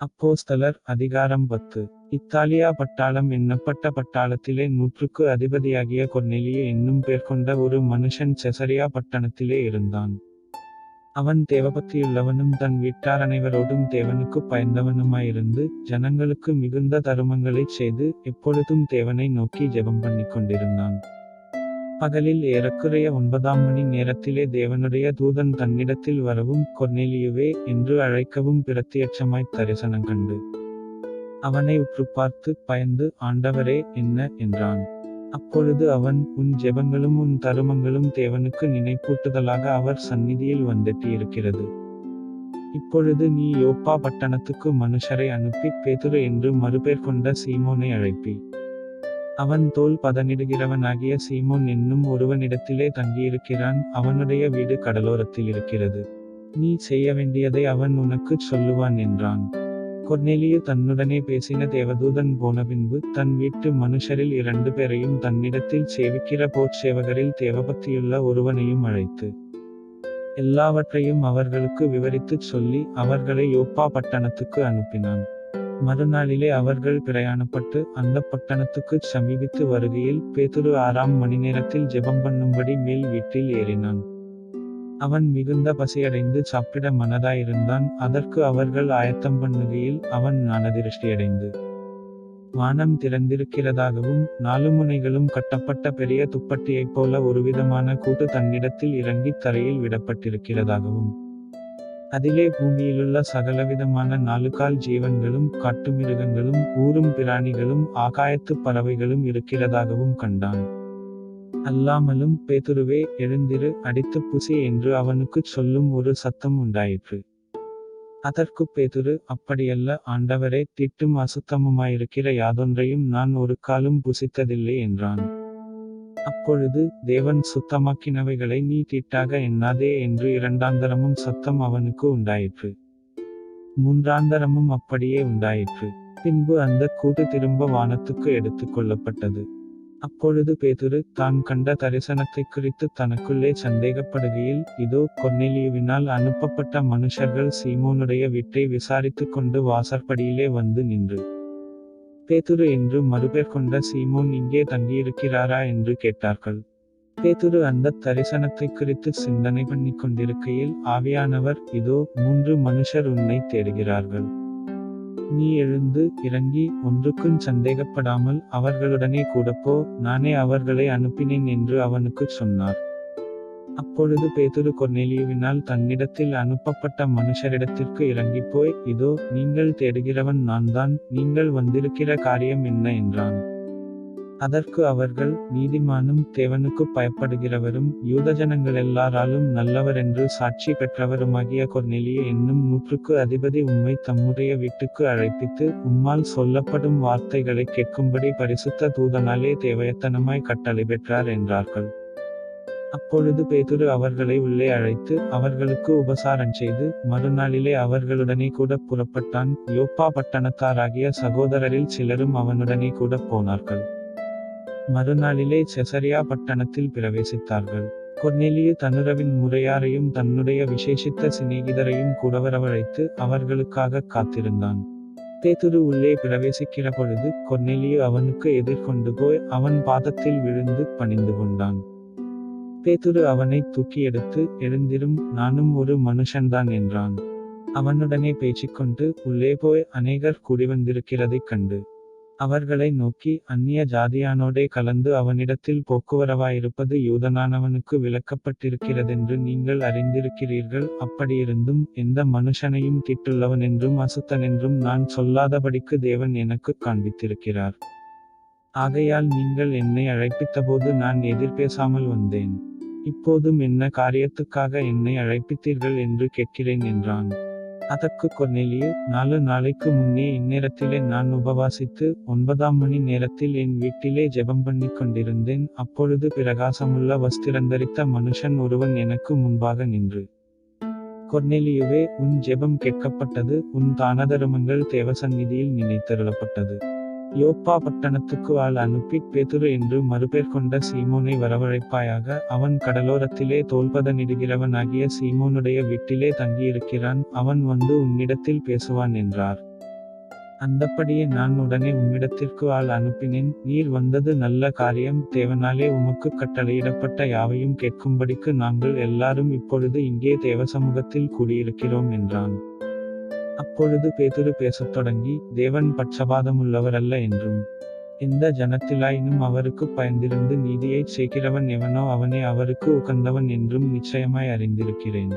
அப்போஸ்தலர் அதிகாரம் பத்து. இத்தாலியா பட்டாளம் எண்ணப்பட்ட பட்டாளத்திலே நூற்றுக்கு அதிபதியாகிய கொர்நெலியு என்னும் பேர் கொண்ட ஒரு மனுஷன் செசரியா பட்டணத்திலே இருந்தான். அவன் தேவபக்தியுள்ளவனும் தன் வீட்டார் அனைவரோடும் தேவனுக்குப் பயந்தவனுமாயிருந்து ஜனங்களுக்கு மிகுந்த தருமங்களைச் செய்து எப்பொழுதும் தேவனை நோக்கி ஜெபம் பண்ணி கொண்டிருந்தான் பகலில் ஏறக்குறைய ஒன்பதாம் மணி நேரத்திலே தேவனுடைய தூதன் தன்னிடத்தில் வரவும் கொர்நேலியுவே என்று அழைக்கவும் பிரத்தியட்சமாய்த் தரிசனம் கண்டு. அவனை உற்று பார்த்து பயந்து ஆண்டவரே என்ன? என்றான். அப்பொழுது அவன் உன் ஜெபங்களும் உன் தருமங்களும் தேவனுக்கு நினைப்பூட்டுதலாக அவர் சந்நிதியில் வந்தெட்டியிருக்கிறது இப்பொழுது நீ யோப்பா பட்டணத்துக்கு மனுஷரை அனுப்பி பேதுரு என்று மறுபேர் கொண்ட சீமோனை அழைப்பி. அவன் தோல் பதனிடுகிறவனாகிய சீமோன் என்னும் ஒருவனிடத்திலே தங்கியிருக்கிறான் அவனுடைய வீடு கடலோரத்தில் இருக்கிறது. நீ செய்ய வேண்டியதை அவன் உனக்குச் சொல்லுவான் என்றான். கொர்னேலியு தன்னுடனே பேசின தேவதூதன் போன பின்பு தன் வீட்டு மனுஷரில் இரண்டு பேரையும் தன்னிடத்தில் சேவிக்கிற போர்ச்சேவகரில் தேவபக்தியுள்ள ஒருவனையும் அழைத்து எல்லாவற்றையும் அவர்களுக்கு விவரித்துச் சொல்லி அவர்களை யோப்பா பட்டணத்துக்கு அனுப்பினான். மறுநாளிலே அவர்கள் பிரயாணப்பட்டு அந்த பட்டணத்துக்குச் சமீபித்து வருகையில் பேதுரு ஆறாம் மணி நேரத்தில் ஜெபம் பண்ணும்படி மேல் வீட்டில் ஏறினான். அவன் மிகுந்த பசியடைந்து சாப்பிட மனதாயிருந்தான். அதற்கு அவர்கள் ஆயத்தம் பண்ணுகையில் அவன் ஞானதிருஷ்டியடைந்து. வானம் திறந்திருக்கிறதாகவும் நாலு முனைகளும் கட்டப்பட்ட பெரிய துப்பட்டியைப் போல ஒருவிதமான கூட்டு தன்னிடத்தில் இறங்கி தரையில் விடப்பட்டிருக்கிறதாகவும். அதிலே பூமியிலுள்ள சகலவிதமான நாலுகால் ஜீவன்களும் கட்டுமிருகங்களும் ஊரும் பிராணிகளும் ஆகாயத்துப் பறவைகளும் இருக்கிறதாகவும் கண்டான். அல்லாமலும் பேதுருவே எழுந்திரு அடித்து புசி என்று அவனுக்குச் சொல்லும் ஒரு சத்தம் உண்டாயிற்று. அதற்கு பேதுரு அப்படியல்ல ஆண்டவரே திட்டும் அசுத்தமுமாயிருக்கிற யாதொன்றையும் நான் ஒரு காலும் புசித்ததில்லை என்றான். அப்பொழுது தேவன் சுத்தமாக்கினவைகளை நீ தீட்டாக எண்ணாதே என்று இரண்டாந்தரமும் சத்தம் அவனுக்கு உண்டாயிற்று. மூன்றாந்தரமும் அப்படியே உண்டாயிற்று. பின்பு அந்த கூட்டு திரும்ப வானத்துக்கு எடுத்துக் கொள்ளப்பட்டது. அப்பொழுது பேதுரு தான் கண்ட தரிசனத்தை குறித்து தனக்குள்ளே சந்தேகப்படுகையில் இதோ கொன்னெலியுவினால் அனுப்பப்பட்ட மனுஷர்கள் சீமோனுடைய வீட்டை விசாரித்துக் கொண்டு வாசற்படியிலே வந்து நின்று. பேதுரு என்று மறுபேர் கொண்ட சீமோன் இங்கே தங்கியிருக்கிறாரா என்று கேட்டார்கள். பேதுரு அந்த தரிசனத்தை குறித்து சிந்தனை பண்ணி கொண்டிருக்கையில் ஆவியானவர் இதோ மூன்று மனுஷர் உன்னை தேடுகிறார்கள். நீ எழுந்து இறங்கி ஒன்றுக்கும் சந்தேகப்படாமல் அவர்களுடனே கூடப்போ நானே அவர்களை அனுப்பினேன் என்று அவனுக்குச் சொன்னார். அப்பொழுது பேதுரு கொர்நேலியுவினால் தன்னிடத்தில் அனுப்பப்பட்ட மனுஷரிடத்திற்கு இறங்கிப் போய் இதோ நீங்கள் தேடுகிறவன் நான்தான் நீங்கள் வந்திருக்கிற காரியம் என்ன? என்றான். அதற்கு அவர்கள் நீதிமானும் தேவனுக்கு பயப்படுகிறவரும் யூதஜனங்கள் எல்லாராலும் நல்லவர் என்று சாட்சி பெற்றவருமாகிய கொர்நெலிய என்னும் நூற்றுக்கு அதிபதி உம்மை தம்முடைய வீட்டுக்கு அழைப்பித்து உம்மால் சொல்லப்படும் வார்த்தைகளை கேட்கும்படி பரிசுத்த தூதனாலே தேவையத்தனமாய் கட்டளை பெற்றார் என்றார்கள். அப்பொழுது பேதுரு அவர்களை உள்ளே அழைத்து அவர்களுக்கு உபசாரம் செய்து மறுநாளிலே அவர்களுடனே கூட புறப்பட்டான். யோப்பா பட்டணத்தாராகிய சகோதரரில் சிலரும் அவனுடனே கூட போனார்கள். மறுநாளிலே செசரியா பட்டணத்தில் பிரவேசித்தார்கள். கொர்நெலியு தன்னுறவின் முறையாரையும் தன்னுடைய விசேஷித்த சிநேகிதரையும் கூட வரவழைத்து அவர்களுக்காக காத்திருந்தான். பேதுரு உள்ளே பிரவேசிக்கிற பொழுது கொர்னெலியு அவனுக்கு எதிர்கொண்டு போய் அவன் பாதத்தில் விழுந்து பணிந்து கொண்டான். பேதுரு அவனை தூக்கி எடுத்து எழுந்திரும் நானும் ஒரு மனுஷன்தான் என்றான். அவனுடனே பேச்சிக்கொண்டு உள்ளே போய் அநேகர் கூடிவந்திருக்கிறதைக் கண்டு. அவர்களை நோக்கி அந்நிய ஜாதியானோடே கலந்து அவனிடத்தில் போக்குவரவாயிருப்பது யூதனானவனுக்கு விளக்கப்பட்டிருக்கிறதென்று நீங்கள் அறிந்திருக்கிறீர்கள். அப்படியிருந்தும் எந்த மனுஷனையும் திட்டுள்ளவன் என்றும் அசுத்தன் என்றும் நான் சொல்லாதபடிக்கு தேவன் எனக்கு காண்பித்திருக்கிறார். ஆகையால் நீங்கள் என்னை அழைப்பித்தபோது நான் எதிர்பேசாமல் வந்தேன். இப்போதும் என்ன காரியத்துக்காக என்னை அழைப்பித்தீர்கள் என்று கேட்கிறேன் என்றான். அதற்கு கொர்நெலியு நாலு நாளைக்கு முன்னே இந்நேரத்திலே நான் உபவாசித்து ஒன்பதாம் மணி நேரத்தில் என் வீட்டிலே ஜெபம் பண்ணி கொண்டிருந்தேன். அப்பொழுது பிரகாசமுள்ள வஸ்திரந்தரித்த மனுஷன் ஒருவன் எனக்கு முன்பாக நின்று கொர்நெலியுவே உன் ஜெபம் கேட்கப்பட்டது உன் தானதருமங்கள் தேவசந்நிதியில் நினைத்தருளப்பட்டது. யோப்பா பட்டணத்துக்கு ஆள் அனுப்பி பேதுரு என்று மறுபேர் கொண்ட சீமோனை வரவழைப்பாயாக அவன் கடலோரத்திலே தோல்பதனிடுகிறவனாகிய சீமோனுடைய வீட்டிலே தங்கியிருக்கிறான் அவன் வந்து உன்னிடத்தில் பேசுவான் என்றார். அந்தப்படியே நான் உடனே உம்மிடத்திற்கு ஆள் அனுப்பினேன் நீர் வந்தது நல்ல காரியம் தேவனாலே உமக்கு கட்டளையிடப்பட்ட யாவையும் கேட்கும்படிக்கு நாங்கள் எல்லாரும் இப்பொழுது இங்கே தேவசமூகத்தில் கூடியிருக்கிறோம் என்றான். அப்பொழுது பேதுரு பேசத் தொடங்கி தேவன் பட்சபாதமுள்ளவரல்ல என்றும் எந்த ஜனத்திலாயினும் அவருக்கு பயந்திருந்து நீதியைச் சேர்க்கிறவன் எவனோ அவனே அவருக்கு உகந்தவன் என்றும் நிச்சயமாய் அறிந்திருக்கிறேன்.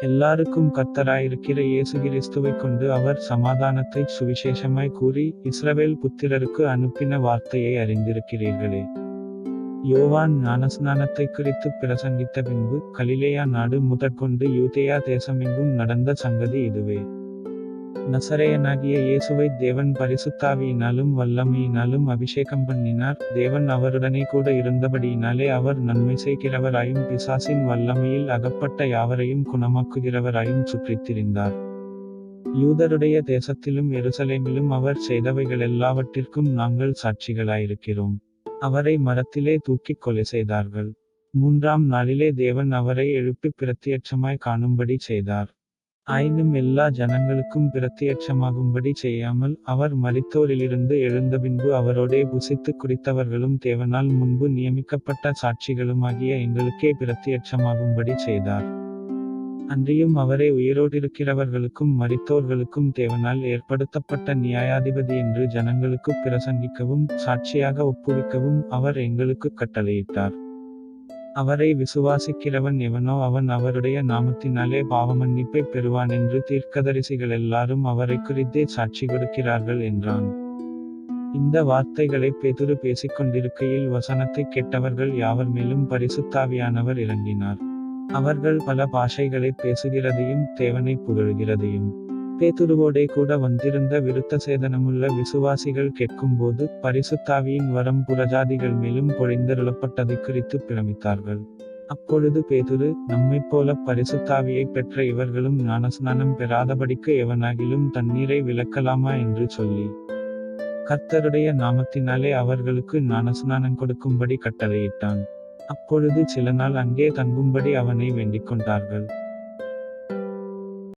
எல்லாருக்கும் கர்த்தராயிருக்கிற இயேசு கிறிஸ்துவைக் கொண்டு அவர் சமாதானத்தை சுவிசேஷமாய் கூறி இஸ்ரவேல் புத்திரருக்கு அனுப்பின வார்த்தையை அறிந்திருக்கிறீர்களே. யோவான் ஞானஸ்நானத்தை குறித்து பிரசங்கித்த பின்பு கலிலேயா நாடு முதற்கொண்டு யூதேயா தேசமெங்கும் நடந்த சங்கதி இதுவே. நசரேயனாகிய இயேசுவை தேவன் பரிசுத்தாவியினாலும் வல்லமையினாலும் அபிஷேகம் பண்ணினார். தேவன் அவருடனே கூட இருந்தபடியினாலே அவர் நன்மை செய்கிறவராயும் பிசாசின் வல்லமையில் அகப்பட்ட யாவரையும் குணமாக்குகிறவராயும் சுற்றித் திரிந்தார் யூதருடைய தேசத்திலும் எருசலேமிலும் அவர் செய்தவைகள் எல்லாவற்றிற்கும் நாங்கள் சாட்சிகளாயிருக்கிறோம். அவரை மரத்திலே தூக்கிக் கொலை செய்தார்கள். மூன்றாம் நாளிலே தேவன் அவரை எழுப்பி பிரத்தியட்சமாய் காணும்படி செய்தார். ஆயினும் எல்லா ஜனங்களுக்கும் பிரத்தியட்சமாகும்படி செய்யாமல் அவர் மரித்தோரிலிருந்து எழுந்த பின்பு அவரோடே புசித்து குடித்தவர்களும் தேவனால் முன்பு நியமிக்கப்பட்ட சாட்சிகளுமாகிய எங்களுக்கே பிரத்தியட்சமாகும்படி செய்தார். அன்றியும் அவரை உயிரோடிருக்கிறவர்களுக்கும் மறித்தோர்களுக்கும் தேவனால் ஏற்படுத்தப்பட்ட நியாயாதிபதி என்று ஜனங்களுக்கு பிரசங்கிக்கவும் சாட்சியாக ஒப்புவிக்கவும் அவர் எங்களுக்கு கட்டளையிட்டார். அவரை விசுவாசிக்கிறவன் எவனோ அவன் அவருடைய நாமத்தினாலே பாவமன்னிப்பை பெறுவான் என்று தீர்க்கதரிசிகள் எல்லாரும் அவரை குறித்தே சாட்சி கொடுக்கிறார்கள் என்றான். இந்த வார்த்தைகளை பேதுரு பேசிக்கொண்டிருக்கையில் வசனத்தை கேட்டவர்கள் யாவர் மேலும் பரிசுத்தாவியானவர் இறங்கினார். அவர்கள் பல பாஷைகளை பேசுகிறதையும் தேவனை புகழ்கிறதையும். பேதுருவோடே கூட வந்திருந்த விருத்த சேதனமுள்ள விசுவாசிகள் கேட்கும்போது பரிசுத்தாவியின் வரம் புறஜாதிகள் மேலும் பொழிந்தருளப்பட்டதை குறித்து பிரமித்தார்கள். அப்பொழுது பேதுரு நம்மைப் போல பரிசுத்தாவியை பெற்ற இவர்களும் ஞானஸ்நானம் பெறாதபடிக்கு எவனாகிலும் தண்ணீரை விளக்கலாமா? என்று சொல்லி. கர்த்தருடைய நாமத்தினாலே அவர்களுக்கு ஞானஸ்நானம் கொடுக்கும்படி கட்டளையிட்டான். அப்பொழுது சில நாள் அங்கே தங்கும்படி அவனை வேண்டிக் கொண்டார்கள்.